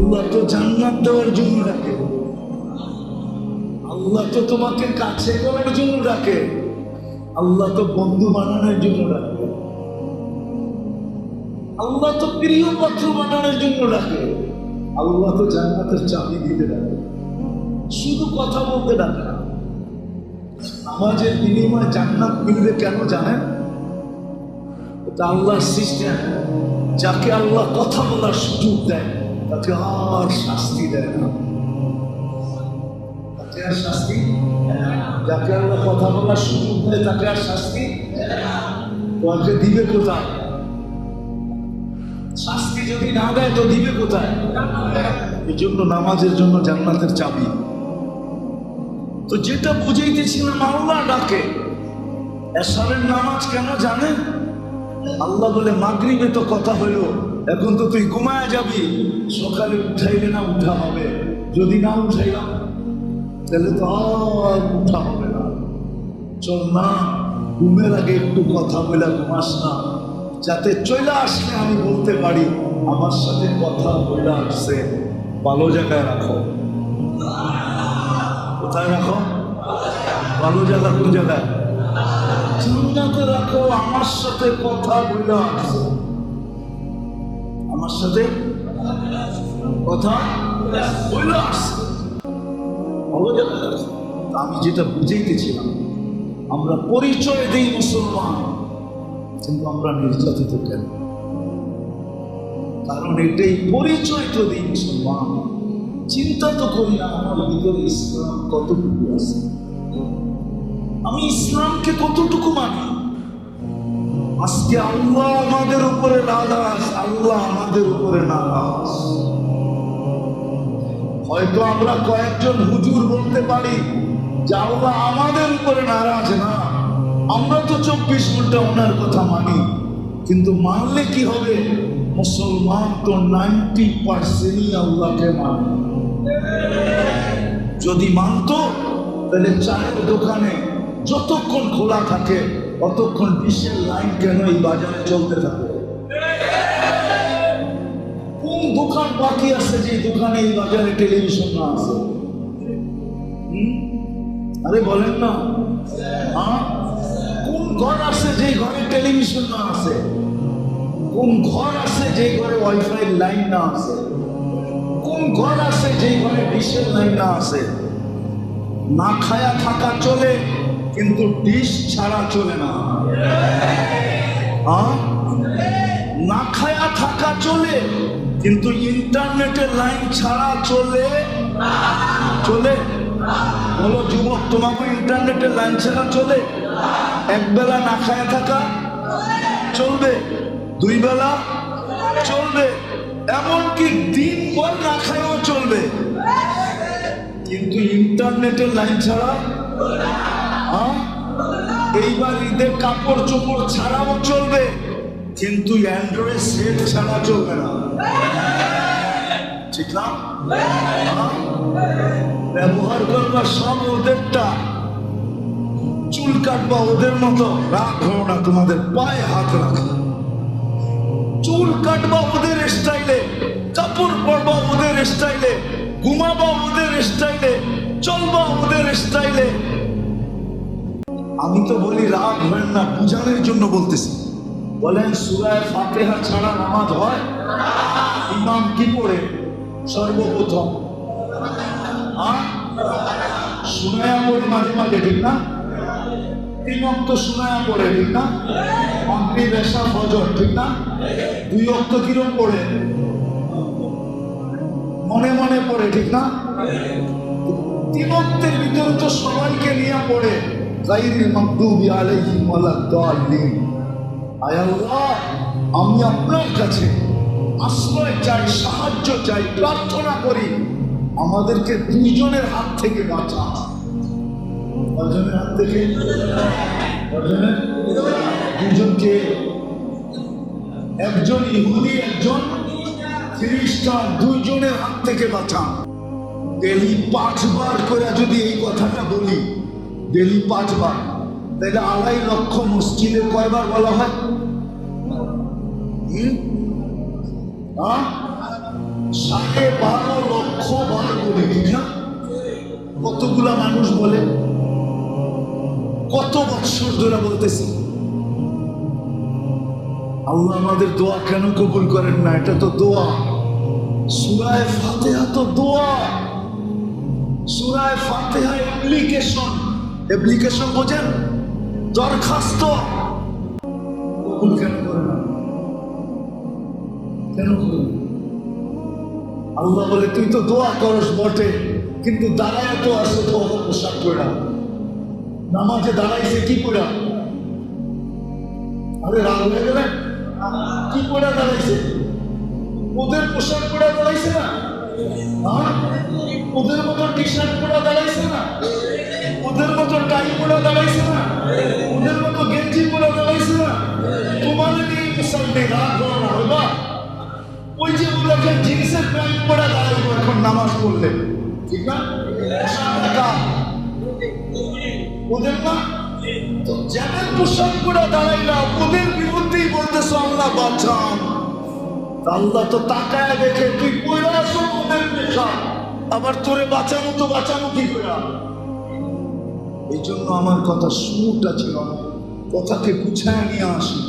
আল্লাহ তো জান্নাত দেওয়ার জন্য ডাকে। আল্লাহ তো তোমাকে কাছে করার জন্য ডাকে। আল্লাহ তো বন্ধু বানানোর জন্য ডাকে। আল্লাহ তো প্রিয় পাত্র বানানোর জন্য ডাকে। আল্লাহ তো জান্নাতের চাবি দিতে ডাকে। শুধু কথা বলতে ডাকে না। নামাজের বিনিময়ে জান্নাত মিলবে কেন জানেন? এটা আল্লাহর সিস্টেম যাকে আল্লাহ কথা বলার সুযোগ দেয়। তাকে আর শাস্তি দেয় না। তাকে আর শাস্তি যাকে আল্লাহ কথা বলার সুযোগ দেয় তাকে আর শাস্তি তোমাকে দিবে কোথায়? শাস্তি যদি না দেয় তো দিবে কোথায়? এই জন্য নামাজের জন্য জান্নাতের চাবি। তো যেটা বুঝাইতেছিলাম আল্লাহ ডাকে এসারের নামাজ কেন জানেন? আল্লাহ বলে, মাগরিবে তো কথা হইল। এখন তো তুই ঘুমায় যাবি। সকালে উঠাইলে না উঠা হবে। যদি না উঠাইলাম, তাহলে তো আর উঠা হবে না। চল না, ঘুমের আগে একটু কথা বলে ঘুমাস না। যাতে চলে আসলে আমি বলতে পারি, আমার সাথে কথা বলে আসছে। ভালো জায়গায় রাখো। কোথায় রাখো? ভালো জায়গা কোন জায়গায়? চিন্তাতে রাখো, আমার সাথে কথা বলে আসছে। আমার সাথে কথা আমি যেটা বুঝাইতেছিলাম আমরা পরিচয় দিই মুসলমান, কিন্তু আমরা নির্যাতিত কেন? কারণ এটাই পরিচয় তো দিই মুসলমান। চিন্তা তো করি না, আমার ভিতরে ইসলাম কতটুকু আছে? আমি ইসলামকে কতটুকু মানি? আজকে আল্লাহ আমাদের উপরে নারাজ, আল্লাহ আমাদের উপরে নারাজ। হয়তো আমরা কয়েকজন হুজুর বলতে পারি যে আল্লাহ আমাদের উপরে নারাজ না। আমরা তো চব্বিশ ঘণ্টা ওনার কথা মানি, কিন্তু মানলে কি হবে? মুসলমান তো নাইনটি পার্সেন্টই আল্লাহকে মানে। যদি মানতো, তাহলে চায়ের দোকানে যতক্ষণ খোলা থাকে ততক্ষণ বিশ্বের লাইন কেন এই বাজারে চলতে থাকে? কোন দোকান বাকি আছে যে দোকানে এই বাজারে টেলিভিশন না আছে? আরে বলেন না। হ্যাঁ? কোন ঘর আছে যে ঘরে টেলিভিশন না আছে? কোন ঘর আছে যে ঘরে ওয়াইফাই লাইন না আছে? কোন ঘর আছে যে ঘরে ডিশের লাইন না আছে? না খায়া থাকা চলে। কিন্তু ডিশ ছাড়া চলে না? না খায়া থাকা চলে, কিন্তু ইন্টারনেটের লাইন ছাড়া চলে। চলে? বলো, যুবক, তোমাকে ইন্টারনেটের লাইন ছাড়া চলে? এক বেলা না খায়া থাকা? চলবে। দুই বেলা? চলবে। এমনকি দিন পর না খায়ও চলবে। কিন্তু ইন্টারনেটের লাইন ছাড়া? এইবার কাপড় চোপড় ছাড়াও চলবে, কিন্তু অ্যান্ড্রয়েড সেট ছাড়া চলবে না। ঠিক না? ব্যবহার করবা সব ওদেরটা, চুল কাটবা ওদের মতো। রাখো না, তোমাদের পায়ে হাত রাখো। চুল কাটবা ওদের স্টাইলে কাপড় পরবা ওদের স্টাইলে ঘুমাবা ওদের স্টাইলে চলবা ওদের স্টাইলে আমি তো বলি রাগ হয় না, বুঝানোর জন্য বলতেছি। বলেন, সুরায় ফাতেহা ছাড়া নামাজ হয়? ইমাম কি পড়ে? সর্বপ্রথম? সুনায়া পড়ে মাঝে মাঝে, ঠিক না? তিন অক্ত সুনায়া পড়ে, ঠিক না? মাগরিব বেশা ফজর, ঠিক না? দুই অক্ত কিরম পড়ে? মনে মনে পড়ে, ঠিক না? তিন অক্তের ভিতরে তো সবাইকে নিয়ে পড়ে। গাইরিল মাকদুবি আলাইহিম ওয়ালাদ-দাল্লিন আয় আল্লাহ, আমি আপনার কাছে আশ্রয় চাই, সাহায্য চাই, প্রার্থনা করি। আমাদেরকে দুইজনের হাত থেকে বাঁচা। কজনের হাত থেকে? দুজনকে একজন ইহুদি, একজন খ্রিস্টান, দুইজনের হাত থেকে বাঁচা। ডেলি পাঁচবার করে যদি এই কথাটা বলি ডেলি পাঁচবার। তাহলে আড়াই লক্ষ মসজিদে কয়বার বলা হয়? কতগুলা মানুষ বলে? কত বৎসর ধরে বলতেছি। আল্লাহ আমাদের দোয়া কেন কবুল করেন না? এটা তো দোয়া। সুরায় ফাতেহা তো দোয়া। সুরায় ফাতেহা অ্যাপ্লিকেশন অ্যাপ্লিকেশন বোঝেন? দরখাস্ত। কবুল কেন করে না? কেন আল্লাহ বলে, তুই তো দোয়া করস বটে, কিন্তু দাঁড়ায় তো তো পোশাক পড়া নামাজে দাঁড়াইছে কি পড়া আরে রাগ হয়ে গেলেন কি পড়া দাঁড়াইছে? ওদের পোশাক পড়া দাঁড়াইছে না? হ্যাঁ? ওদের মতো টি শার্ট পরা দাঁড়াইছে না? ওদের মতো দাঁড়াইছে না? ওদের মতো গেঞ্জি পরা দাঁড়াইছে না? তোমার মিশাল নেই রাগ করো না ওই যে ওদেরকে জিন্সের প্যান্ট পরা দাঁড়াইবো এখন নামাজ পড়লে ঠিক না? পোশাক ওদের না? তো যাদের পোশাক পরা দাঁড়াইলা, ওদের বিরুদ্ধেই বলতেছো আল্লাহ বাঁচান। আল্লাহ তো তাকায় দেখে, তুই আসো ওদের পেশা। আবার তোরে বাঁচানো তো বাঁচানো কি করে? এই জন্য আমার কথা শুরুটা ছিল। কথাকে গুছায় নিয়ে আসি।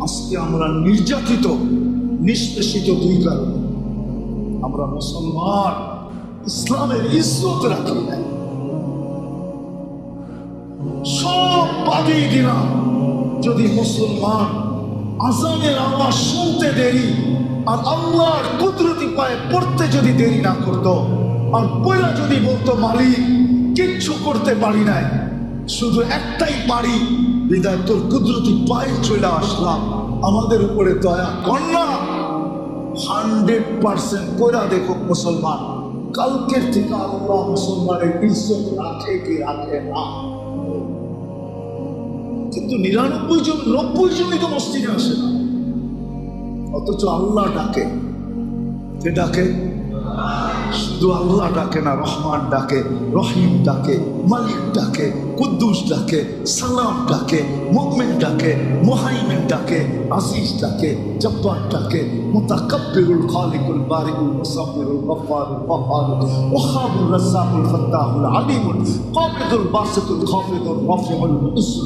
আজকে আমরা নির্যাতিত, নিষ্পেষিত দুই কারণে। আমরা মুসলমান, ইসলামের ইজ্জত রাখি সব বাদেই দিলাম। যদি মুসলমান আজানের আওয়াজ শুনতে দেরি, আর আল্লাহর কুদরতি পায়ে পড়তে যদি দেরি না করতো, আর পয়লা যদি বলতো, মালিক কিচ্ছু করতে পারি নাই। শুধু একটাই পারি, বিদায় তোর কুদরতি পায়ে চলে আসলাম। আমাদের উপরে দয়া না। হান্ড্রেড পার্সেন্ট কইরা দেখো মুসলমান, কালকের থেকে আল্লাহ মুসলমানের ইজ্জত রাখে কি রাখে না। কিন্তু নিরানব্বই জন, নব্বই জনই তো মসজিদে আসে না। অথচ আল্লাহ ডাকে। কে ডাকে? শুধু আল্লাহ ডাকে না রহমান ডাকে রহিম ডাকে মালিক ডাকে কুদ্দুস ডাকে সালাম ডাকে মুমিন ডাকে মুহাইমিন ডাকে আজিজ ডাকে জব্বার ডাকে মুতাকাব্বিরুল খালিকুল বারিকুল মুসাব্বিরুল গফফারুল গফফারুল ওয়াহাবুর রাজ্জাকুল ফাত্তাহুল আলিমুল কাবিদুল বাসিতুল খাফিদুর রাফিউল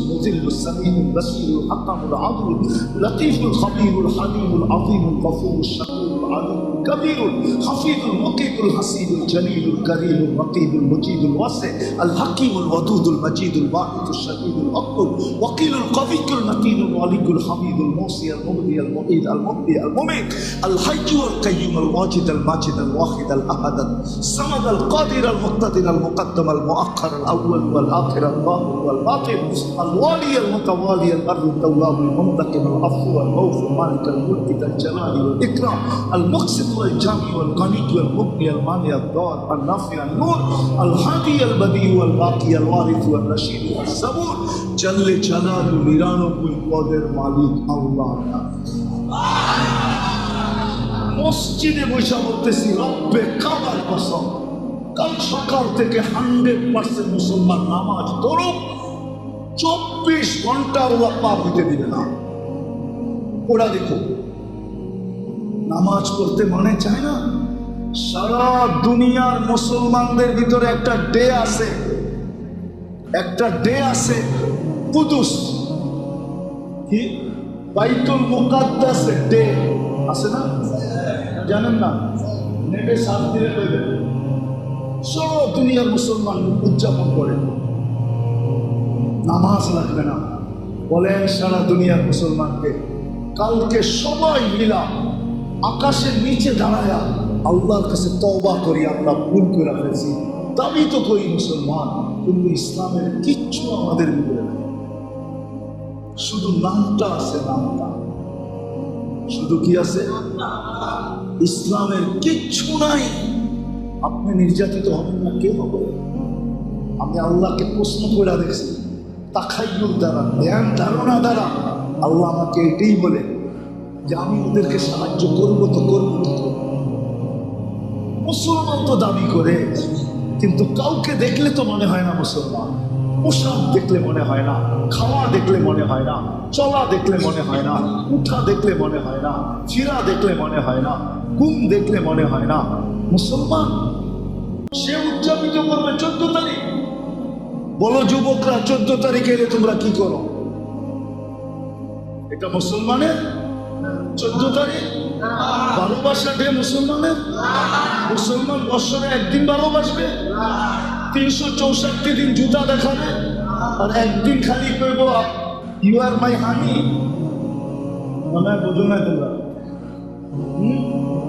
মুজিলুস সামিউল বাসিরুল হাকামুল আদুল লতিফুল খবীরুল হালিমুল আযীমুল গফুরুশ শাকুরুল আলিমুল কবীরুল হাফিজুল মুকিতুল হাসিন الحسيب الجليل الكريم الرقيب المجيد الواسع الحكيم الودود المجيد الباعث الشديد الأكبر وكيل القوي المتين الولي الحميد الموصي المبدي المعيد المبدي المميت الحي والقيوم الواجد الماجد الواحد الأحد الصمد القادر المقتدر المقدم المؤخر الأول والآخر الظاهر والباطن الوالي المتوالي البر التواب المنتقم العفو والغوث مالك الملك ذا الجلال والإكرام المقسط والجامع والغني والمغني المانع الضار النافع النور الهادي البديع والباقي الوارث والرشيد والصبور جل جلال নিরানব্বই পদের মালিক আল্লাহ মসজিদে বসে বলতেছি রব্বে কাবার কসম কাল সকাল থেকে হান্ড্রেড পার্সেন্ট মুসলমান নামাজ ধরুক চব্বিশ ঘন্টা ওরা পাপ হইতে দিবে না ওরা দেখো নামাজ পড়তে মনে চায় না সারা দুনিয়ার মুসলমানদের ভিতরে একটা ডে আছে। একটা ডে আছে কুদুস। কি? বাইতুল মুকাদ্দাসের ডে। আছে না? জানেন না? নেটে সাত দিনে পেবে সব দুনিয়ার মুসলমান উদযাপন করে। নামাজ লাগবে না। বলেন সারা দুনিয়ার মুসলমানকে, কালকে সবাই মিলা আকাশের নিচে দাঁড়ায়া আল্লাহর কাছে তবা করি, আমরা ভুল করে ফেলছি। দাবি তো করি মুসলমান, কিন্তু ইসলামের কিচ্ছু আমাদের ভিতরে নেই শুধু নামটা আছে নামটা। শুধু কি আছে? ইসলামের কিচ্ছু নাই। আপনি নির্যাতিত হবেন না কে হবে আমি আল্লাহকে প্রশ্ন করে দেখছি তাখাইয়ুর দ্বারা, ধ্যান, ধারণা দ্বারা, আল্লাহ আমাকে এটাই বলে যে আমি ওদেরকে সাহায্য করব তো করব। মুসলমান তো দাবি করে, কিন্তু কাউকে দেখলে তো মনে হয় না মুসলমান। পোশাক দেখলে মনে হয় না, খাওয়া দেখলে মনে হয় না, চলা দেখলে মনে হয় না, উঠা দেখলে মনে হয় না, ফিরা দেখলে মনে হয় না, ঘুম দেখলে মনে হয় না। মুসলমান? সে উদযাপিত করবে চোদ্দ তারিখ। বলো যুবকরা, চোদ্দ তারিখ এলে তোমরা কি করো? এটা মুসলমানের? চোদ্দ তারিখ? ভালোবাসা ডে মুসলমানের? মুসলমান বৎসরে একদিন ভালোবাসবে? তিনশো চৌষট্টি দিন জুতা দেখাবে? আর একদিন খালি করব ইউ আর মাই হানি মনে বোঝো না তোমরা?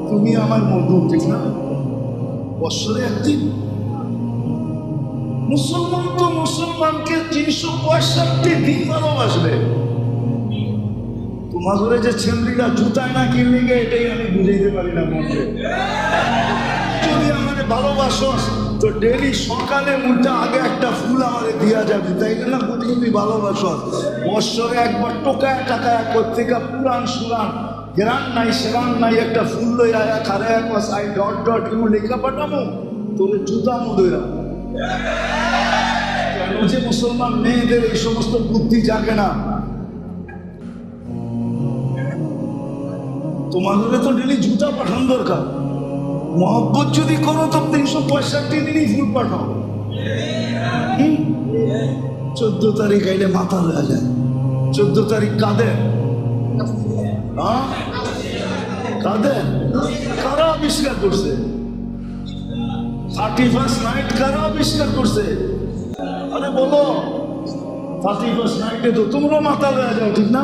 তুমি আমার মধু, ঠিক না? বৎসরে একদিন। মুসলমান তো মুসলমানকে তিনশো পঁয়ষট্টি দিন ভালোবাসবে। তোমাদের যে ছেমরিরা জুতায় না কিনলে এটাই আমি বুঝাইতে পারি না মনে যদি আমার ভালোবাসো, তো ডেলি সকালে মুখটা আগে একটা ফুল আমার দিয়া যাবে। তাই না বুঝি তুমি ভালোবাসো। বৎসরে একবার টোকায় টাকায় কোথেকে পুরান সুরান গ্রান নাই সেরান নাই, একটা ফুল লই আয়া খারে এক আই ডট ডট ইউ লেখা পাঠামো তোর জুতা মুদইরা কেন যে মুসলমান মেয়েদের এই সমস্ত বুদ্ধি জাগে না? তোমাদের তো ডেলি জুতা পাঠানো দরকার। মহব্বত যদি করো তো তিনশো পঁয়ষট্টি দিনই ফুল পাঠাও? চোদ্দ তারিখ আইলে মাথা হয়ে যায় চোদ্দ তারিখ কাঁদে হ্যাঁ? কাঁদে কারা আবিষ্কার করছে? থার্টি ফার্স্ট নাইট কারা আবিষ্কার করছে? আরে বলো থার্টি ফার্স্ট নাইটে তো তোমরা মাথা হয়ে যাও, ঠিক না?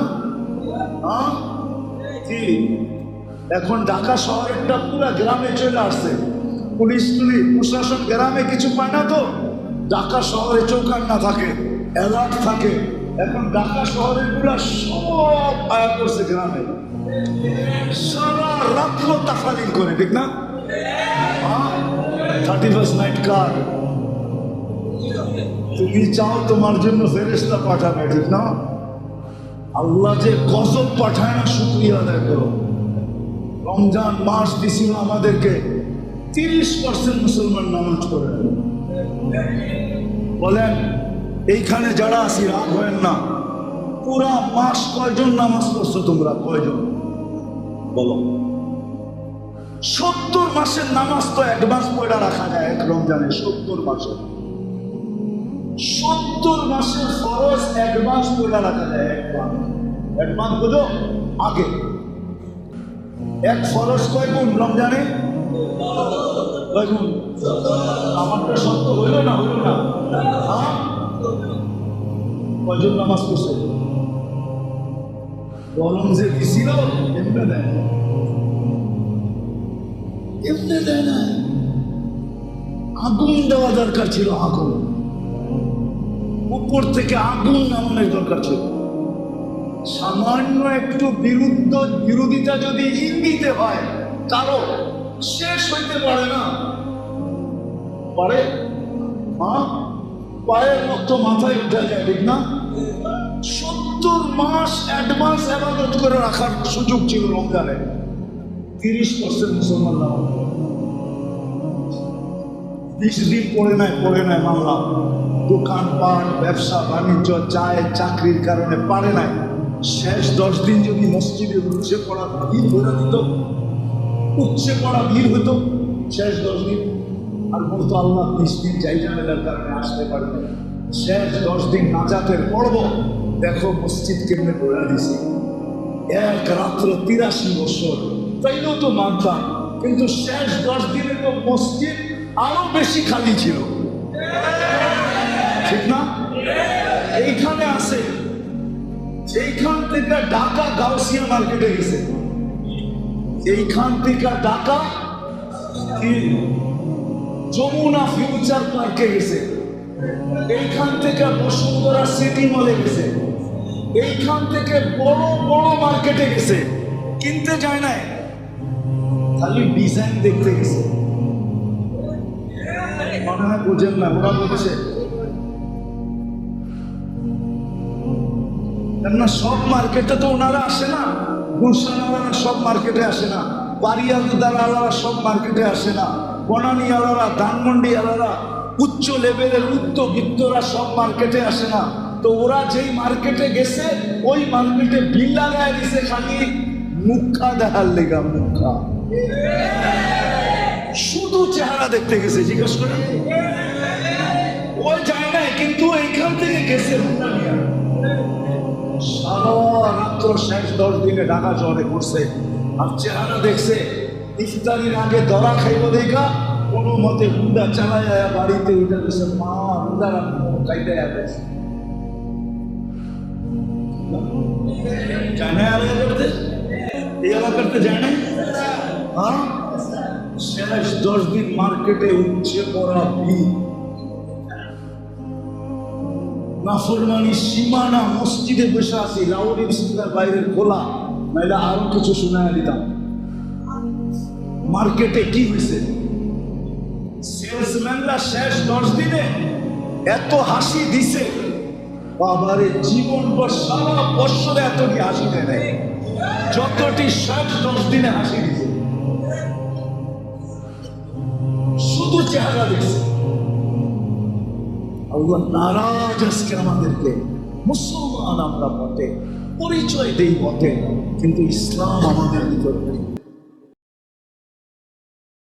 হ্যাঁ কি? এখন ঢাকা শহরেরটা পুরা গ্রামে চলে আসছে। পুলিশ টুলিশ প্রশাসন গ্রামে কিছু পায় না তো? ঢাকা শহরে চৌকান না থাকে অ্যালার্ট থাকে। এখন ঢাকা শহরের পুরা সব আয়া করছে গ্রামে। সারা রাত্র তাফালিং করে, ঠিক না? থার্টি ফার্স্ট নাইট কার তুমি চাও তোমার জন্য ফেরেস্তা পাঠাবে, ঠিক না? আল্লাহ যে গজব পাঠায় না, শুক্রিয়া আদায় করো। রমজান মাস দিছিল আমাদেরকে। তিরিশ পার্সেন্ট মুসলমান নামাজ পড়ে। বলেন, এইখানে যারা আছি, রাগ হয়েন না। পুরা মাস কয়জন নামাজ পড়ছো তোমরা? কয়জন? বলো। সত্তর মাসের নামাজ তো অ্যাডভান্স পয়লা রাখা যায় এক রমজানে, সত্তর মাসে। সত্তর মাসের ফরজ অ্যাডভান্স পয়লা রাখা যায় অ্যাডভান্স অ্যাডভান্স বুঝো? আগে। এক ফরজ কয় গুণ, রমজানে? আমারটা সত্য হইল না হইল না? হ্যাঁ? কয়জন নামাজ পড়ছে? গরম যে দিছিল এমনি দেয় এমনি দেয় না। আগুন দেওয়া দরকার ছিল, আগুন। উপর থেকে আগুন নামানোর দরকার ছিল। সামান্য একটু বিরুদ্ধ বিরোধিতা যদি ইঙ্গিতে হয় কারও শেষ হইতে পারে না। পারে? হ্যাঁ পায়ের মতো মাথায় উঠে যায়, ঠিক না? সত্তর মাস অ্যাডভান্স আবাদত করে রাখার সুযোগ ছিল রমজানে। তিরিশ পার্সেন্ট মুসলমান বিশ দিন পড়ে নাই পড়ে নাই, মানলাম। দোকানপাট, ব্যবসা, বাণিজ্য চায় চাকরির কারণে পারে নাই। শেষ দশ দিন যদি মসজিদে উঠছে পড়া ভিড় ধরে দিত উঠছে পড়া ভিড় হতো শেষ দশ দিন। আর বলতো আল্লাহ বিশ দিন যাই ঝামেলার কারণে আসতে পারবে শেষ দশ দিন নাজাতের পড়ব দেখো মসজিদ কেমনে পড়া দিছি। এক রাত্র তিরাশি বছর, তাইলেও তো মানতাম, কিন্তু শেষ দশ দিনে তো মসজিদ আরও বেশি খালি ছিল। ঠিক না? এইখানে এইখান থেকে ঢাকা গাউসিয়া মার্কেটে গেছে। এইখান থেকে ঢাকা যমুনা ফিউচার পার্কে গেছে। এইখান থেকে বসুন্ধরা সিটি মলে গেছে। এইখান থেকে বড় বড় মার্কেটে গেছে। কিনতে যায় নাই। খালি ডিজাইন দেখতে গেছে। মনে হয় বুঝেন না, ওরা বলছে কেননা সব মার্কেটে তো ওনারা আসে না। গুলশানারা সব মার্কেটে আসে না। বাড়িয়ালদার আলারা সব মার্কেটে আসে না। বনানি আলারা ধানমন্ডি আলারা উচ্চ লেভেলের উচ্চবিত্তরা সব মার্কেটে আসে না। তো ওরা যেই মার্কেটে গেছে, ওই মার্কেটে বিল লাগায় দিছে খালি মুখা দেখার লেগা মুখা। শুধু চেহারা দেখতে গেছে, জিজ্ঞেস করে ওই যায় কিন্তু এইখান থেকে গেছে। হুন্ডা রাত্র শেষ দশ দিনে ঢাকা শহরে ঘুরছে। আর চেহারা দেখছে, ইফতারির আগে দরা খাইব দেখা, কোনো মতে হুন্ডা চালায় বাড়িতে উঠে গেছে মা, হুন্ডা খাইতে গেছে শেষ দশ দিন মার্কেটে উঠছে পড়া ভিড়। নাফরমানি সীমানা মসজিদে বসে আছি লাউডের স্পিকার বাইরের খোলা, নাইলে আরও কিছু শোনায় দিতাম। মার্কেটে কি হয়েছে? সেলসম্যানরা শেষ দশ দিনে এত হাসি দিছে। বাবারে, জীবন বা সারা বছরে এতটি হাসি দেয় নাই। যতটি শেষ দশ দিনে হাসি দিছে। শুধু চেহারা দেখছে। আল্লাহ নারাজ আজকে আমাদেরকে মুসলমান আমরা মতে পরিচয় দেই মতে কিন্তু ইসলাম আমাদের ভিতর নেই।